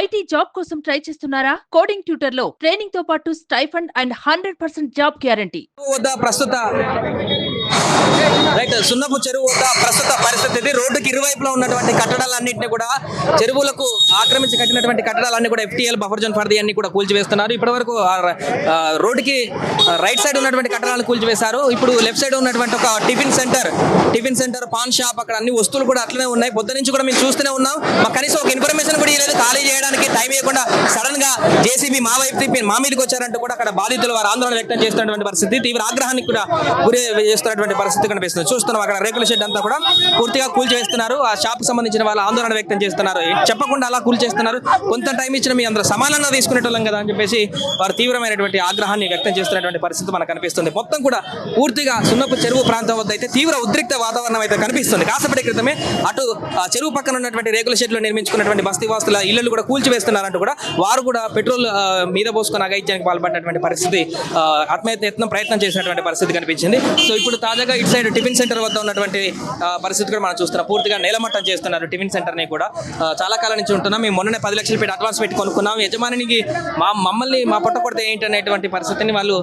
IT job కోసం try చేస్తున్నారా? Coding ట్యూటర్లో ట్రైనింగ్తో పాటు stipend and hundred percent job guarantee. వద్ద ప్రస్తుత రైట్ సున్నపు చెరువు వద్ద ప్రస్తుత పరిస్థితి. ఇది రోడ్డుకి ఇరువైపులో ఉన్నటువంటి కట్టడాలన్నింటినీ కూడా చెరువులకు ఆక్రమించి కట్టినటువంటి కట్టడాలన్నీ కూడా ఎఫ్టీఎల్ బఫర్ జోన్ ఫర్ది అన్ని కూడా కూల్చివేస్తున్నారు. ఇప్పటి వరకు రోడ్డుకి రైట్ సైడ్ ఉన్నటువంటి కట్టడాలను కూల్చివేశారు. ఇప్పుడు లెఫ్ట్ సైడ్ ఉన్నటువంటి ఒక tiffin centre tiffin centre paan shop అక్కడ అన్ని వస్తువులు కూడా అట్లనే ఉన్నాయి. పొద్దు నుంచి కూడా మేము చూస్తూనే ఉన్నాం. మాకు కనీసం ఒక ఇన్ఫర్మేషన్ కూడా ఇవ్వలేదు ఖాళీ జేసీబీ మా వైపు తిప్పి మా మీదకి వచ్చారంటూ కూడా అక్కడ బాధితులు వారు ఆందోళన వ్యక్తం చేస్తున్నటువంటి పరిస్థితి. తీవ్ర ఆగ్రహానికి కూడా గురి చేస్తున్నటువంటి పరిస్థితి కనిపిస్తుంది. చూస్తున్నాం అక్కడ రేకుల షెడ్ అంతా కూడా పూర్తిగా కూల్చివేస్తున్నారు ఆ షాప్ సంబంధించిన వాళ్ళు ఆందోళన వ్యక్తం చేస్తున్నారు. చెప్పకుండా అలా కూల్చేస్తున్నారు కొంత టైం ఇచ్చిన మీ అందరూ సమానంగా తీసుకునేటోళ్ళం కదా అని చెప్పేసి వారు తీవ్రమైనటువంటి ఆగ్రహాన్ని వ్యక్తం చేస్తున్నటువంటి పరిస్థితి మనకు కనిపిస్తుంది. మొత్తం కూడా పూర్తిగా సున్నపు చెరువు ప్రాంతం వద్ద అయితే తీవ్ర ఉద్రిక్త వాతావరణం అయితే కనిపిస్తుంది. కాసేపటి క్రితమే అటు చెరువు పక్కన ఉన్నటువంటి రేకుల షెడ్లు నిర్మించుకున్నటువంటి బస్తీ వాసుల ఇళ్ళు కూడా కూల్చివేస్తున్నారంటూ కూడా వారు కూడా పెట్రోల్ మీద పోసుకొని అగైత్యానికి పాల్పడినటువంటి పరిస్థితి ఆత్మహత్య యత్నం ప్రయత్నం చేసినటువంటి పరిస్థితి కనిపించింది. సో ఇప్పుడు తాజాగా ఇటు సైడ్ టిఫిన్ సెంటర్ వద్ద ఉన్నటువంటి పరిస్థితి కూడా మనం చూస్తున్నాం. పూర్తిగా నేలమట్టం చేస్తున్నారు టిఫిన్ సెంటర్ని కూడా చాలా కాలం నుంచి ఉంటున్నాం. మేము మొన్ననే పది లక్షలు పెట్టి అడ్వాన్స్ పెట్టి కొనుక్కున్నాం. యజమానికి మా మమ్మల్ని మా పొట్ట కొడితే ఏంటి అనేటువంటి పరిస్థితిని వాళ్ళు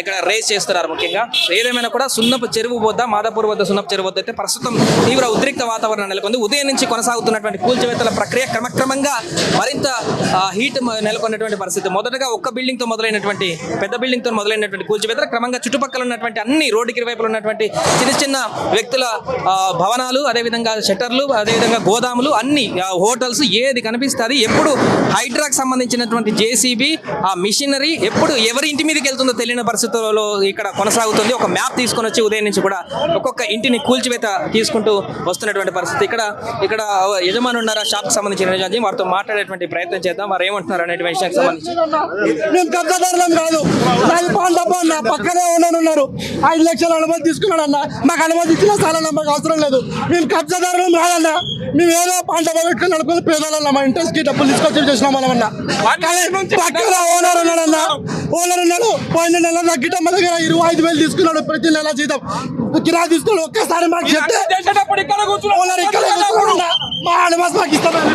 ఇక్కడ రేస్ చేస్తున్నారు ముఖ్యంగా. ఏదేమైనా కూడా సున్నపు చెరువు వద్ద మాదాపూర్ వద్ద సున్నపు చెరువు వద్ద అయితే ప్రస్తుతం తీవ్ర ఉద్రిక్త వాతావరణం నెలకొంది. ఉదయం నుంచి కొనసాగుతున్నటువంటి కూల్చివేతల ప్రక్రియ క్రమక్రమంగా మరింత హీట్ నెలకొన్నటువంటి పరిస్థితి మొదటగా ఒక్క బిల్డింగ్తో మొదలైనటువంటి పెద్ద బిల్డింగ్తో మొదలైనటువంటి కూల్చివేతలు క్రమంగా చుట్టుపక్కల ఉన్నటువంటి అన్ని రోడ్డుకి ఇరువైపులు ఉన్నటువంటి చిన్న చిన్న వ్యక్తుల భవనాలు అదేవిధంగా షట్టర్లు అదేవిధంగా గోదాములు అన్ని హోటల్స్ ఏది కనిపిస్తుంది ఎప్పుడు హైడ్రాక్ సంబంధించినటువంటి జేసీబీ ఆ మిషనరీ ఎప్పుడు ఎవరి ఇంటి మీదకి వెళ్తుందో తెలియని పరిస్థితుల్లో ఇక్కడ కొనసాగుతుంది. ఒక మ్యాప్ తీసుకొని వచ్చి ఉదయం నుంచి కూడా ఒక్కొక్క ఇంటిని కూల్చివేత తీసుకుంటూ వస్తున్నటువంటి పరిస్థితి. ఇక్కడ ఇక్కడ యజమాని ఉన్నారా? షాప్ సంబంధించిన వారితో మాట్లాడేటువంటి ప్రయత్నం చేద్దాం. వారు ఏమంటున్నారు అనేటువంటి విషయానికి సంబంధించి మేము కబ్జాదారులం కాదు. నాది పాన్ డబ్బా అన్న పక్కనే ఓనర్ ఉన్నారు. ఐదు లక్షల అనుమతి తీసుకున్నాడు అన్న. మాకు అనుమతి ఇచ్చిన చాలా మాకు అవసరం లేదు. మేము కబ్జాదారులం కాదన్న. మేము ఏదో పాన్ డబ్బా పెట్టుకుని నడుపుకుని పేదవాళ్ళం మా ఇంట్రెస్ట్కి డబ్బులు తీసుకొచ్చి చేసినాం మనం అన్న. పక్కన ఓనర్ ఉన్నాడన్న ఓనర్ ఉన్నాడు. పోయిన నెల తగ్గిట మా దగ్గర ఇరవై ఐదు వేలు తీసుకున్నాడు ప్రతి నెల జీతం. కిరా తీసుకుని ఒక్కసారి మాకు చెప్తే చేసేటప్పుడు ఇక్కడ కూర్చున్నాడు. ఓనర్ ఇక్కడ కూర్చున్నాడు అన్న. మా అనుమతి మాకు ఇస్తామని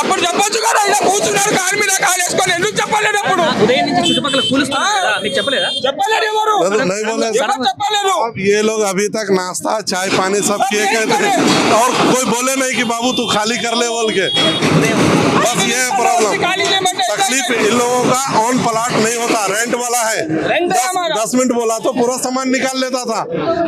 అప్పుడు చెప్పొచ్చు కదా ఇలా కూర్చున్నారు కాలు మీద కాలు వేసుకొని ఎందుకు చెప్పలేదు అప్పుడు ఉదయం నుంచి చుట్టుపక్కల కూలుస్తున్నారు కదా, మీకు చెప్పలేదా చెప్పలేదు ఎవరు नहीं नहीं बोले ఎవరు చెప్పలేదు अब ये लोग अभी तक नाश्ता चाय पानी सब किए यही कहते हैं और कोई बोले नहीं कि बाबू तू खाली कर ले बोल के बस ये प्रॉब्लम तकलीफ़ इन लोगों का ऑन प्लाट नहीं होता रेंट वाला है। दस, दस मिनट बोला तो पूरा सामान निकाल लेता था।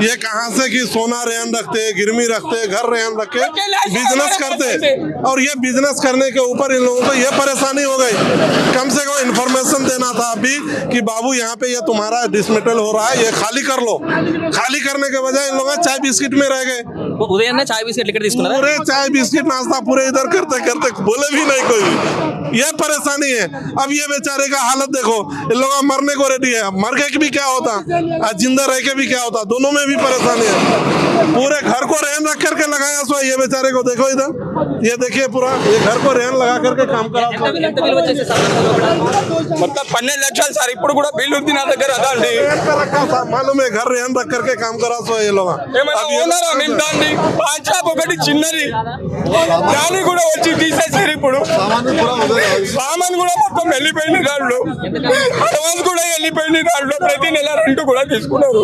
ये कहाँ से कि सोना रेहन रखते गिरमी रखते घर रेहन रखते बिज़नेस करते। और ये बिज़नेस करने के ऊपर इन लोगों को ये परेशानी हो गई। कम से कम इन्फॉर्मेशन देना था अभी कि बाबू यहाँ पे ये तुम्हारा डिसमेटल हो रहा है ये खाली कर लो। खाली करने के बजाय इन लोग चाय बिस्किट में रह गए। ఉదయాన్నే చాయ్ బిస్కెట్లు ఇక్కడ తీసుకున్నారా पूरे चाय बिस्किट नाश्ता पूरे इधर करते करते बोले भी नहीं कोई ये परेशानी है अब ये बेचारे का हालत देखो इन लोग मरने को रेडी है मर के भी क्या होता और जिंदा रह के भी क्या होता दोनों में भी परेशानी है पूरे घर को रेहन रख करके लगाया सो ये बेचारे को देखो इधर ये देखिए पूरा ये घर को रेहन लगा करके काम करा ఎంత ఎంత విలువ వచ్చేసి సామాన్లు కూడా? మొత్తం పన్నెండు లక్షలు సార్ ఇప్పుడు కూడా బిల్లు ఉంది నా దగ్గర అదండి रेहन पे रखा था मालूम है घर रेहन रख करके काम करा सो ये लोग ఏమైనా अब ये ఓనరా మేము దాన్ని పాన్ షాప్ ఒకటి చిన్నది దాన్ని కూడా వచ్చి తీసేసారు ఇప్పుడు సామాన్ కూడా మొత్తం వెళ్ళిపోయింది దాంట్లో అడ్వాన్స్ కూడా వెళ్ళిపోయింది దాంట్లో ప్రతి నెల రెంట్ కూడా తీసుకున్నారు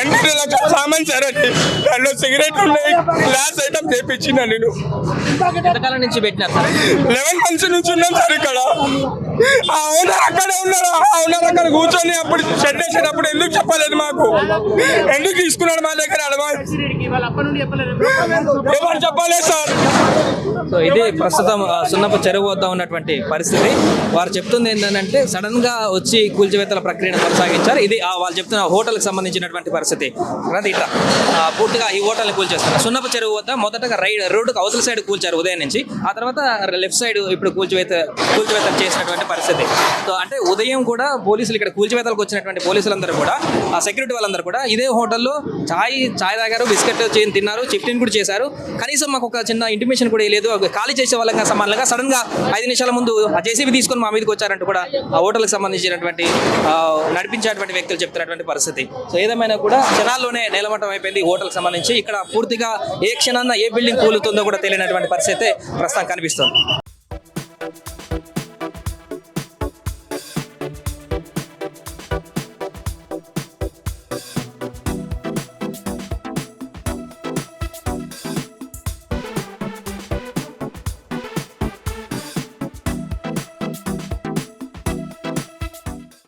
ఎనిమిది లక్షల సామాన్ సార్ అది దాంట్లో సిగరెట్ ఉన్నాయి గ్లాస్ ఐటమ్ చేపించిన నేను. ఎంతకాలం నుంచి పెట్టినారు సార్? లెవెన్ మంత్స్ నుంచి ఉన్నాం సార్ ఇక్కడ. ఆ ఓనర్ అక్కడే ఉన్నారు ఆ ఓనర్ అక్కడ కూర్చొని అప్పుడు షెడ్ వేసేటప్పుడు ఎందుకు చెప్పలేదు మాకు? ఎందుకు తీసుకున్నాడు మా దగ్గర అడ్వాన్స్? ఎవరు చెప్పలేదు సార్? సో ఇది ప్రస్తుతం సున్నపు చెరువు వద్ద ఉన్నటువంటి పరిస్థితి. వారు చెప్తుంది ఏంటంటే సడన్గా వచ్చి కూల్చివేతల ప్రక్రియను కొనసాగించారు. ఇది వాళ్ళు చెప్తున్న హోటల్కి సంబంధించినటువంటి పరిస్థితి. ఇట్లా. పూర్తిగా ఈ హోటల్ కూల్చేస్తారు. సున్నపు చెరువు వద్ద మొదటగా రైడ్ రోడ్డుకు అవతల సైడ్ కూల్చారు ఉదయం నుంచి. ఆ తర్వాత లెఫ్ట్ సైడ్ ఇప్పుడు కూల్చివేత కూల్చివేత చేసినటువంటి పరిస్థితి. సో అంటే ఉదయం కూడా పోలీసులు ఇక్కడ కూల్చివేతలకు వచ్చినటువంటి పోలీసులందరూ కూడా ఆ సెక్యూరిటీ వాళ్ళందరూ కూడా ఇదే హోటల్లో చాయ్ చాయ్ తాగారు బిస్కెట్ తిన్నారు చిఫ్టిన్ కూడా చేశారు. కనీసం మాకు ఒక చిన్న ఇంటిమేషన్ కూడా లేదు ఖాళీ చేసే వాళ్ళకి సమానంగా సడన్గా ఐదు నిమిషాల ముందు ఆ జేసీబీ తీసుకొని మా మీదకి వచ్చారంటూ కూడా ఆ హోటల్కి సంబంధించినటువంటి నడిపించేటువంటి వ్యక్తులు చెప్తున్నటువంటి పరిస్థితి. సో ఏదేమైనా కూడా జనాల్లోనే నేలమట్టం అయిపోయింది హోటల్ హోటల్కి సంబంధించి ఇక్కడ పూర్తిగా ఏ క్షణాన్న ఏ బిల్డింగ్ కూలుతుందో కూడా తెలియనటువంటి పరిస్థితి ప్రస్తుతం కనిపిస్తుంది.